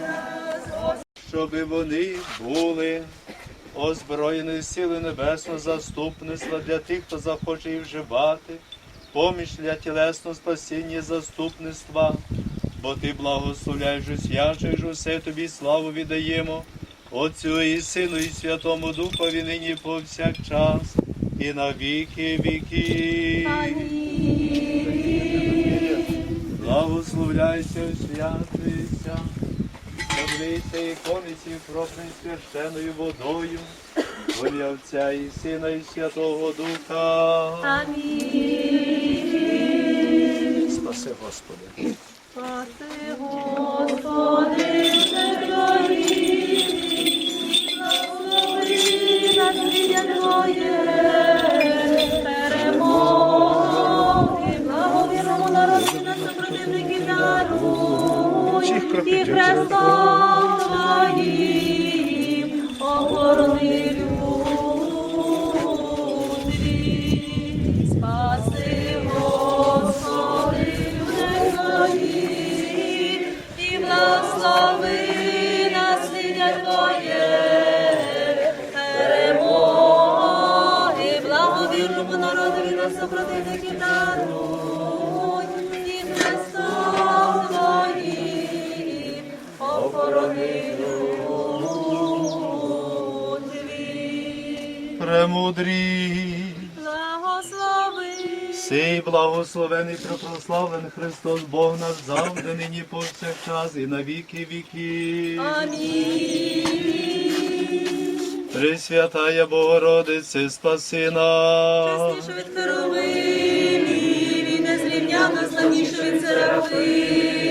Нас. Щоби вони були озброєною силою небесного заступництва для тих, хто захоче її вживати, поміч для тілесного спасіння заступництва, бо ти благословляєш усвячуєш усе тобі славу віддаємо, Отцю і Сину, і Святому Духові нині повсякчас, і на віки віки. Благословляйся, святися. Облийся ікониці кроплень священною водою, в ім'я Отця і Сина і Святого Духа. Амінь. Спаси Господи. І Христом Благослови. Сей благословений прославлений Христос Бог наш завжди, нині повсякчас і на віки віки. Амінь. Пресвятая Богородице, спаси нас. Частіше від Херовимів і незрівняно славніше від Серафимів,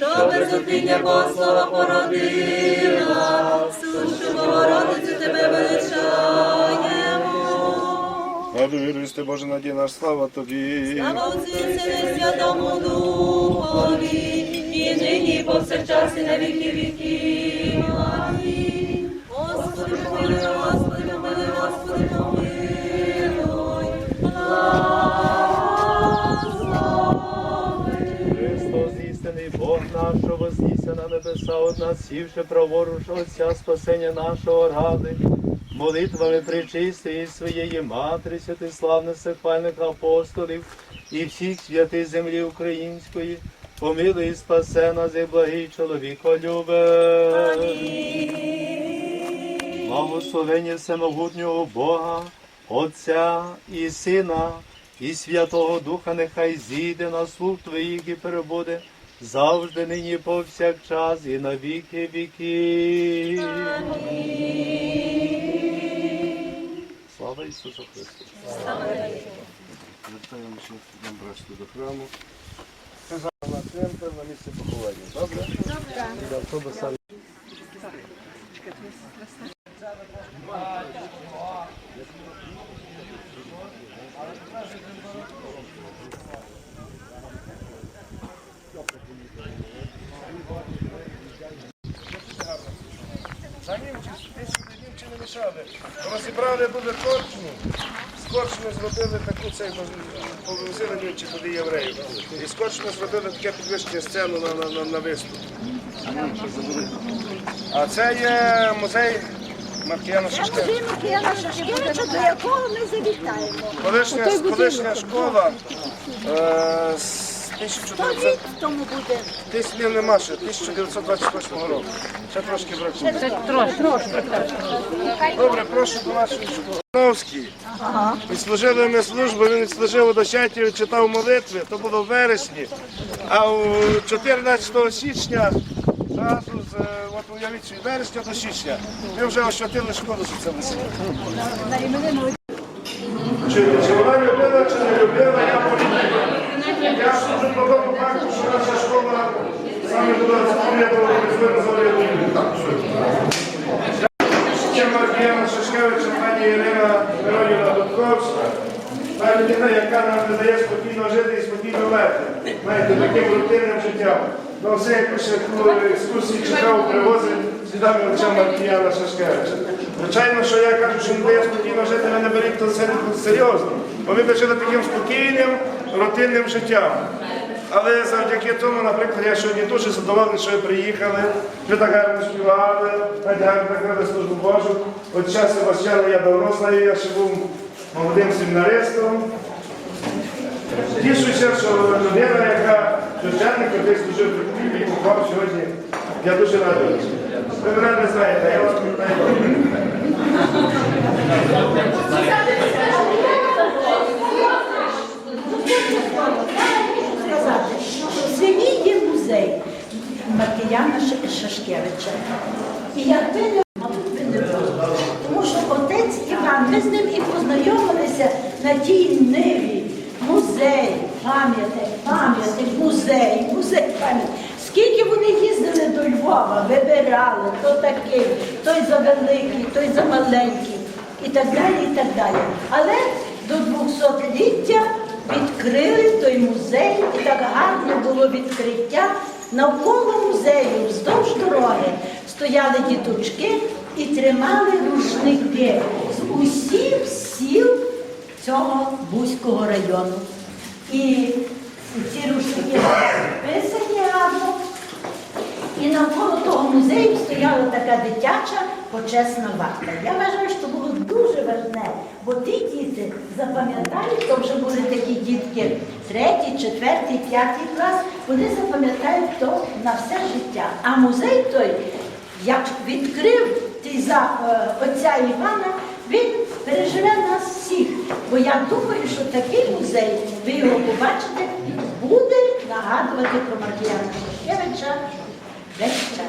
що без зупиння Богослова породила, сушу Богородицю тебе величаємо. Раду віруйте, Боже надій наш, слава Тобі. Слава Отцю і Святому Духові, і нині, і повсякчас, і на віки віків. Амінь. Господи, Господи, помилуй, вознісся на небеса, од нас сівши праворуч Отця спасення нашого ради, молитвами причистої своєї Матері, святиславних сихвальних апостолів і всіх святих землі української, помилуй і спасе нас, і благий чоловіко любе. Благословення всемогутнього Бога, Отця і Сина, і Святого Духа нехай зійде на слуг Твоїх і перебуде завжди, нині, повсякчас, і на віки віки. Слава Ісусу Христу! Звертаємося нам брати до храму. Це центр, на місце поховання. Добре? До автобуса. За не. Розібрали дуже корчну. З корчми зробили таку цей, повозили німці туди євреїв. І з корчми зробили таке підвищення сцену на, на, на, на виступ. А це є музей Маркіяна Шашкевича. Музей Маркіяна Шашкевича, до якого ми завітаємо. Колишня, колишня школа е, з Сто 1900 тому буде. Днів нема ще, 1928 року. Ще трошки бракує. Добре, прошу до нашої школи. Новський. Відслужили ми службу, він відслужив у Дощаті, читав молитви, то було в вересні. А у 14 січня, зразу з, от уявіть, собі, вересня до січня, ми вже освятили школу соціалістів. Чи, чи вона любила, чи не любила, я. Я служу по тому факту, що наша школа саме була присвоєна завоювання. Ще Маркіяна Шашкевича, пані Ірина Миронівна Дудковська. Та людина, яка нам не дає спокійно жити і спокійно лети. Знаєте, таким рутинним життям. Ну, все як пише, коли екскурсії чекав, привозить сюди отця Маркіяна Шашкевича. Звичайно, що я кажу, що не дає спокійно жити, ви не беріть то сер- серйозно. Ми жили таким спокійним, рутинним життям. Але завдяки тому, наприклад, я сьогодні дуже задоволений, що ви приїхали, ви так гарно співали, так гарно накрили службу Божу. От час Себастьяна я давно знаю, я ще був молодим семінаристом. Тішуся, що людина, яка священник, який служив Києві, попав сьогодні. Я дуже радий. Ви мене не знаєте, я вас питаю. сказати, що в селі є музей Маркіяна Ш- Шашкевича. І мабуть, би не було. Тому що отець Іван, ми з ним і познайомилися на тій ниві. Музей, пам'ятник, пам'ятник, музей, музей пам'ятник. Скільки вони їздили до Львова, вибирали, то такий, той за великий, той за маленький, і так далі, і так далі. Але до 200-ліття відкрили той музей, і так гарно було відкриття. Навколо музею, вздовж дороги, стояли діточки і тримали рушники з усіх сіл цього Бузького району. І ці рушники писані гарно. І навколо того музею стояла така дитяча почесна варта. Я вважаю, що було дуже важне, бо ті діти запам'ятають, то вже були такі дітки третій, четвертий, п'ятий клас, вони запам'ятають то на все життя. А музей той, як відкрив ті за е, отця Івана, він переживе нас всіх. Бо я думаю, що такий музей, ви його побачите, буде нагадувати про Маркіяна Шашкевича весь час.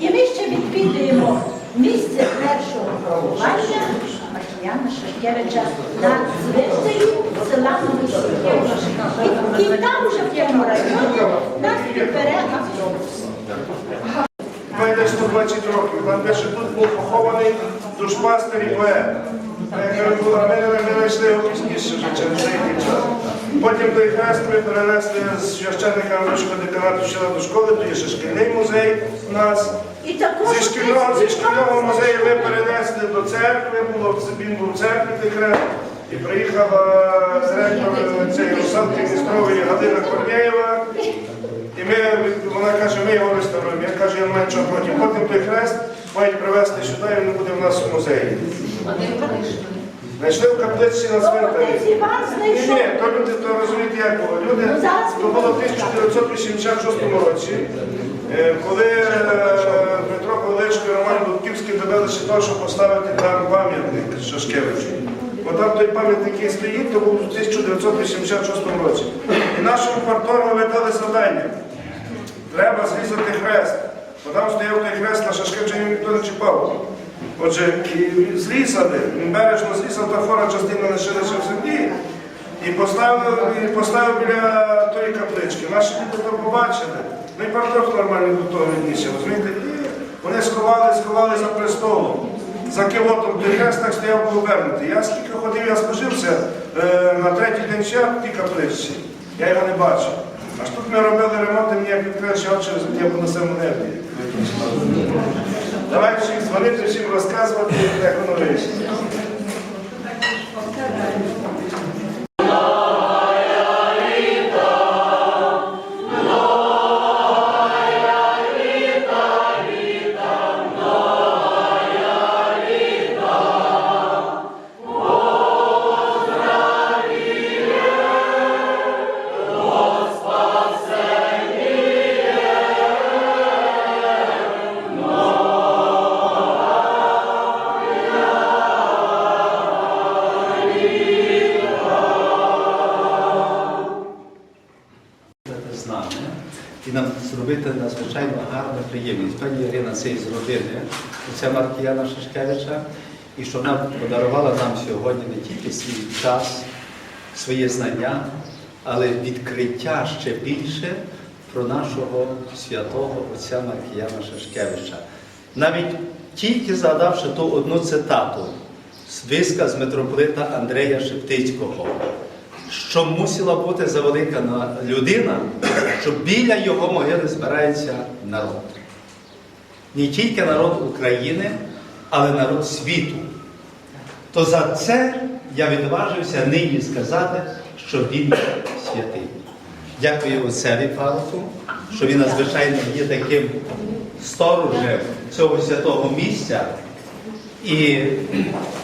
І ми ще відвідуємо місце першого поховання Маркіяна Шашкевича на звичаю села Новосілківка. І, там вже в тому районі нас підбере автобус. Має десь 120 років. Там ще тут був похований душпастер і поет. Ми не знайшли його пізніше вже через деякий час. Потім той хрест ми перенесли з священника Ручка деканату ще до школи, то є ще шкільний музей у нас. І також Зі шкільного, зі шкільного музею ми перенесли до церкви, було він був в церкві той хрест. І приїхала директор цієї русалки містрової Галина Корнєєва. І ми, вона каже, ми його реставруємо. Я кажу, я не маю проти. Потім той хрест мають привезти сюди, і він буде в нас в музеї. Знайшли в каплиці на цвинтарі. Ні, ні, то люди, то розумієте, як було. Люди, Ну, то було в 1986 році, е, коли е, Дмитро Павличко і Роман Будківський добилися того, щоб поставити там пам'ятник Шашкевичу. Бо там той пам'ятник, який стоїть, то був у 1986 році. І нашому парторгу ви дали завдання. Треба зрізати хрест. Бо там стояв той хрест на Шашкевича, ніхто не чіпав. Отже, і зрізали, бережно зрізав, та фора частина лишилася в землі. І поставив, і біля тої каплички. Наші діти то побачили. Ну і парторг нормально до того віднісся. Розумієте? І вони сховали, сховали за престолом. За кивотом той хрест так стояв повернутий. Я скільки ходив, я служився е, на третій день свят в тій капличці. Я його не бачив. Аж тут ми робили ремонт, і мені як відкрився очі, я по на небі. Давайте всім дзвонити, всім розказувати, як воно вийшло. Це із родини, це Маркіяна Шашкевича, і що вона подарувала нам сьогодні не тільки свій час, своє знання, але відкриття ще більше про нашого святого отця Маркіяна Шашкевича. Навіть тільки згадавши ту одну цитату з висказ митрополита Андрея Шептицького. що мусила бути завелика людина, що біля його могили збирається народ. Не тільки народ України, але народ світу. То за це я відважився нині сказати, що він святий. Дякую отцеві Павлу, що він надзвичайно є таким сторожем цього святого місця і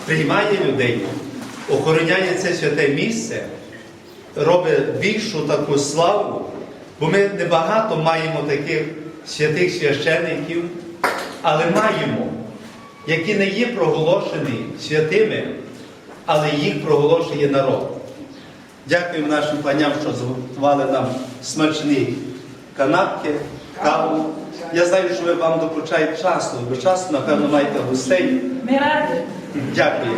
приймає людей, охороняє це святе місце, робить більшу таку славу, бо ми небагато маємо таких святих священиків, але маємо, які не є проголошені святими, але їх проголошує народ. Дякуємо нашим паням, що зготували нам смачні канапки, каву. Я знаю, що ви вам докучають часто, ви часто, напевно, маєте гостей. Ми раді, Дякую.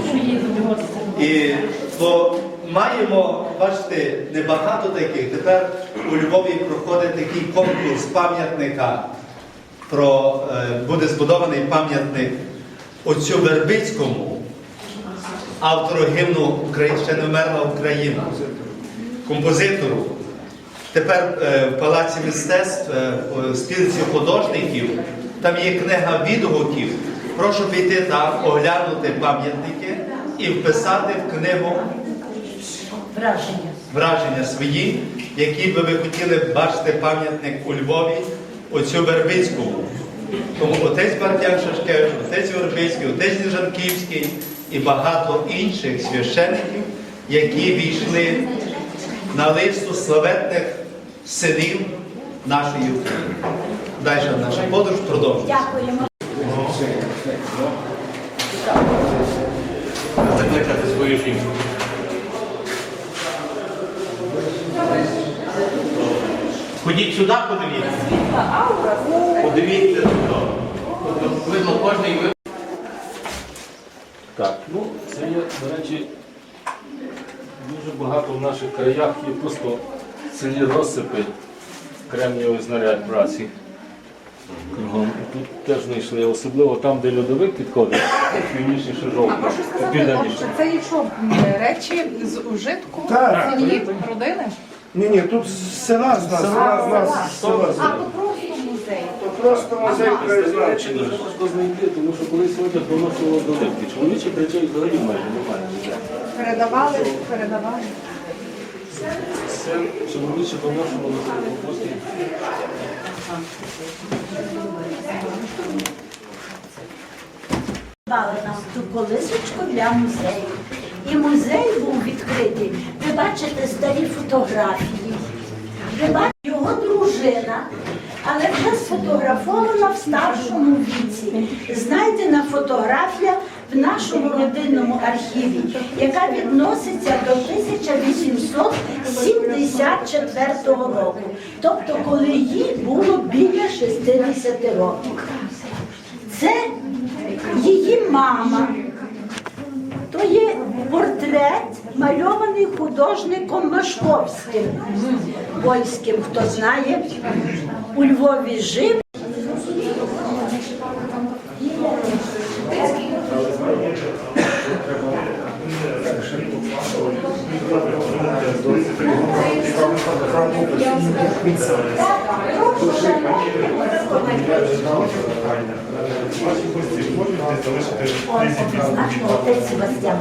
І бо маємо, бачите, небагато таких. Тепер у Львові проходить такий конкурс пам'ятника. Про е, буде збудований пам'ятник отцю Вербицькому, автору гімну «Україна ще не вмерла Україна, композитору. Тепер е, в Палаці мистецтв е, у спілці художників там є книга відгуків. Прошу піти там, оглянути пам'ятники і вписати в книгу Враження. враження свої, які би ви хотіли бачити пам'ятник у Львові, оцю Вербицькому. Тому отець Бартян Шашкевич, отець Вербицький, отець Ніжанківський і багато інших священиків, які війшли на листу славетних синів нашої України. Далі наша подорож продовжується. Дякуємо. закликати свою жінку. Ходіть сюди, подивіться. Подивіться сюди. Тобто видно кожний ви. Так, ну це є, до речі, дуже багато в наших краях є просто цілі розсипи кремнієвий знаряд праці. Кругом. І Тут теж знайшли, особливо там, де льодовик підходить, північніше А жовтий, можу сказати, південніше. отже, це є що, м, речі з ужитку Так. цієї родини? Ні, ні, тут села з нас, села з нас, села А, то просто музей. То просто музей краєзнавчий. дуже важко знайти, тому що колись одяг доносило до липки. Чоловічих речей взагалі майже немає. Передавали, передавали. Це чоловіче доношувало до постійно. Дали нам ту колисочку для музею. І музей був відкритий. Ви бачите старі фотографії. Ви бачите його дружина, але вже сфотографована в старшому віці. Знайдена фотографія в нашому родинному архіві, яка відноситься до 1874 року. Тобто, коли їй було біля 60 років. Це її мама. То є портрет, мальований художником Машковським. Польським, хто знає, у Львові жив. Отець Себастьян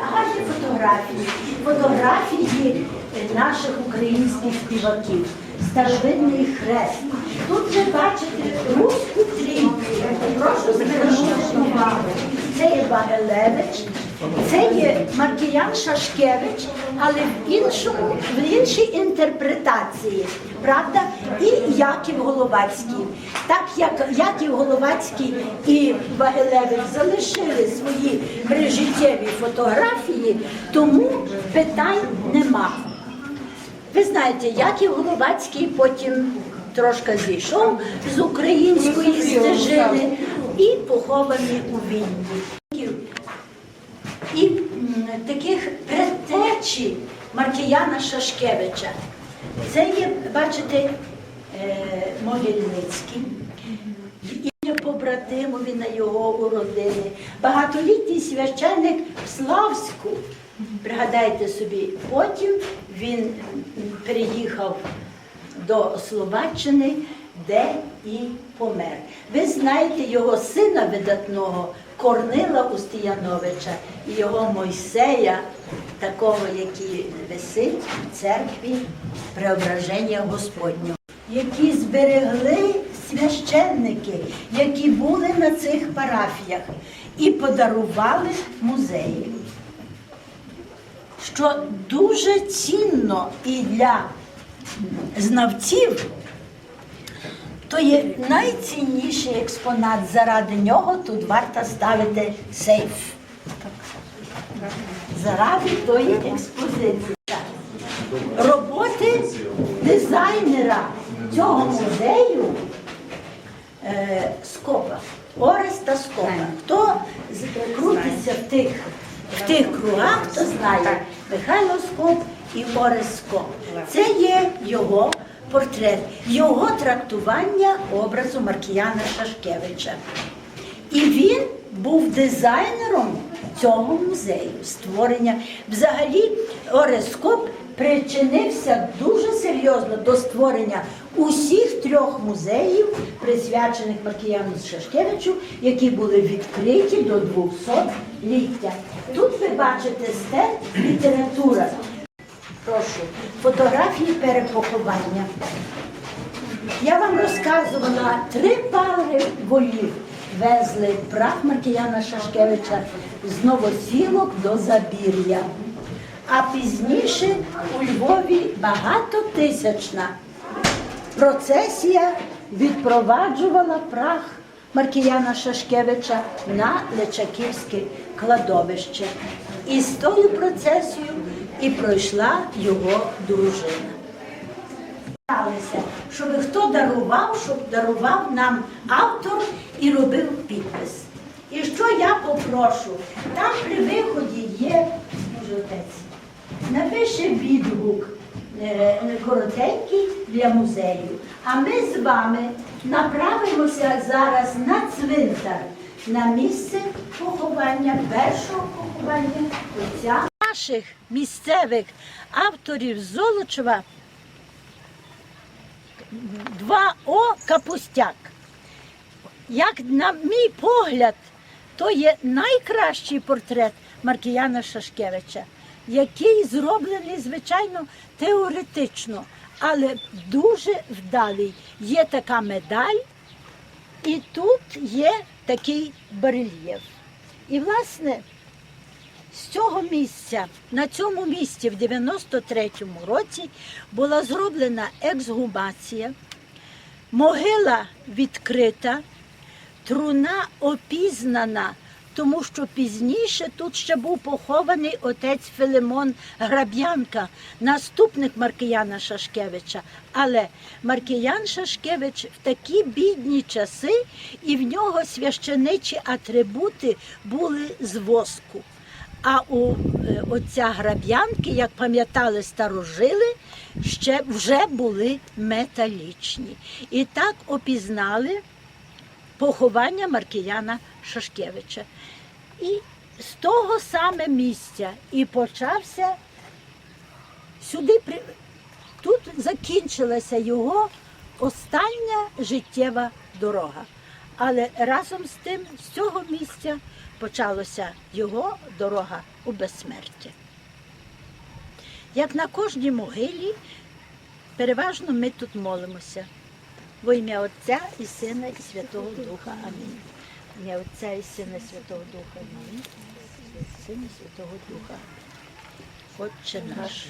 Гарні фотографії, фотографії е, наших українських співаків, старовинний хрест. Тут ви бачите руську трійку. Прошу звернути увагу. Це є Багелевич, це є Маркіян Шашкевич, але в іншому, в іншій інтерпретації, правда? І Яків Головацький. Так як Яків Головацький і Багелевич залишили свої прижиттєві фотографії, тому питань нема. Ви знаєте, Яків Головацький потім трошки зійшов з української стежини і похований у Вінні. Таких предтечі Маркіяна Шашкевича. Це є, бачите, е, Могильницький. І побратимові на його уродини. Багатолітній священник в Славську. Пригадайте собі, потім він переїхав до Словаччини, де і помер. Ви знаєте його сина видатного Корнила Устіяновича і його Мойсея, такого, який висить в церкві Преображення Господнього, які зберегли священники, які були на цих парафіях і подарували музеї. Що дуже цінно і для знавців, то є найцінніший експонат. Заради нього тут варто ставити сейф. Заради тої експозиції. Роботи дизайнера цього музею е, Скопа, Ореста Скопа. Хто крутиться в тих, в тих кругах, хто знає Михайло Скоп і Орест Скоп. Це є його портрет, його трактування образу Маркіяна Шашкевича. І він був дизайнером цього музею, створення. Взагалі, Орескоп причинився дуже серйозно до створення усіх трьох музеїв, присвячених Маркіяну Шашкевичу, які були відкриті до 200-ліття. Тут ви бачите стенд література. Прошу, фотографії перепоховання. Я вам розказувала, три пари волів везли прах Маркіяна Шашкевича з Новосілок до Забір'я. А пізніше у Львові багатотисячна процесія відпроваджувала прах Маркіяна Шашкевича на Личаківське кладовище. І з тою процесією і пройшла його дружина щоб хто дарував, щоб дарував нам автор і робив підпис. І що я попрошу? Там при виході є, може отець, напише відгук е, коротенький для музею. А ми з вами направимося зараз на цвинтар, на місце поховання, першого поховання отця. Наших місцевих авторів Золочева 2О Капустяк. Як на мій погляд, то є найкращий портрет Маркіяна Шашкевича, який зроблений, звичайно, теоретично, але дуже вдалий. Є така медаль, і тут є такий барельєф. І, власне, з цього місця, на цьому місці в 93-му році була зроблена ексгумація, могила відкрита, труна опізнана, тому що пізніше тут ще був похований отець Филимон Граб'янка, наступник Маркіяна Шашкевича. Але Маркіян Шашкевич в такі бідні часи, і в нього священичі атрибути були з воску. А у е, отця граб'янки, як пам'ятали старожили, ще вже були металічні. І так опізнали поховання Маркіяна Шашкевича. І з того саме місця і почався сюди. при- Тут закінчилася його остання життєва дорога. Але разом з тим, з цього місця почалася його дорога у безсмертя. Як на кожній могилі, переважно ми тут молимося. Во ім'я Отця і Сина, і Святого Духа. Амінь. В ім'я Отця і Сина, і Святого Духа. Амінь. Сина і Святого Духа. Отче наш.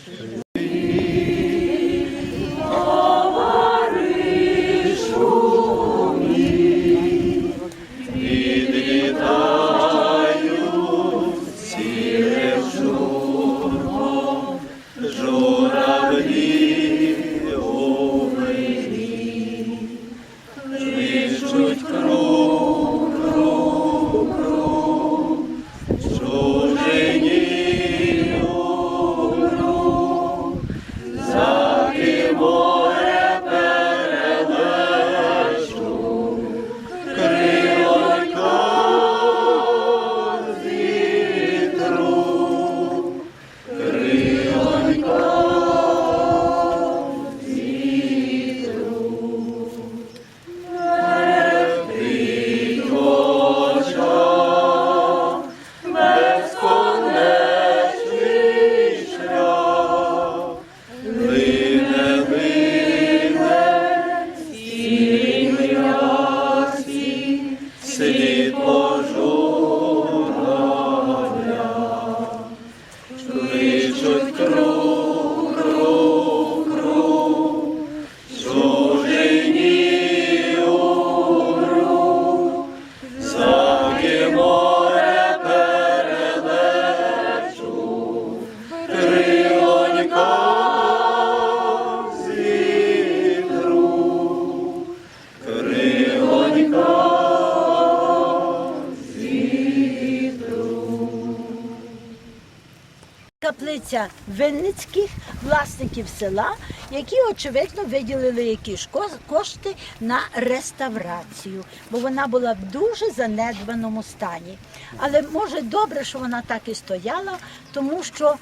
Стосується винницьких власників села, які очевидно виділили якісь кошти на реставрацію, бо вона була в дуже занедбаному стані. Але може добре, що вона так і стояла, тому що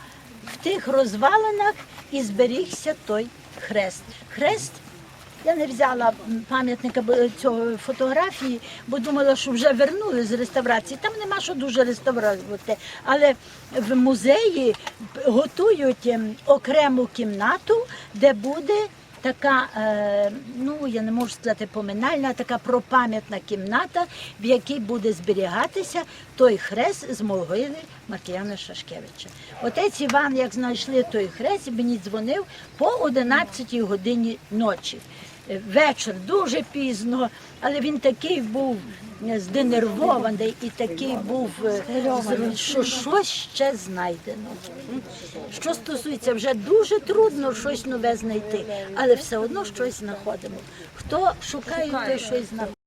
в тих розвалинах і зберігся той хрест. Хрест я не взяла пам'ятника цього фотографії, бо думала, що вже вернули з реставрації. Там нема що дуже реставрувати. Але в музеї готують ем, окрему кімнату, де буде. Така, е, ну я не можу сказати поминальна, така пропам'ятна кімната, в якій буде зберігатися той хрест з могили Маркіяна Шашкевича. Отець Іван, як знайшли той хрест, мені дзвонив по 11 годині ночі. Вечір дуже пізно, але він такий був е, зденервований і такий був, е, що щось ще знайдено. Що стосується, вже дуже трудно щось нове знайти, але все одно щось знаходимо. Хто шукає, той щось знаходить.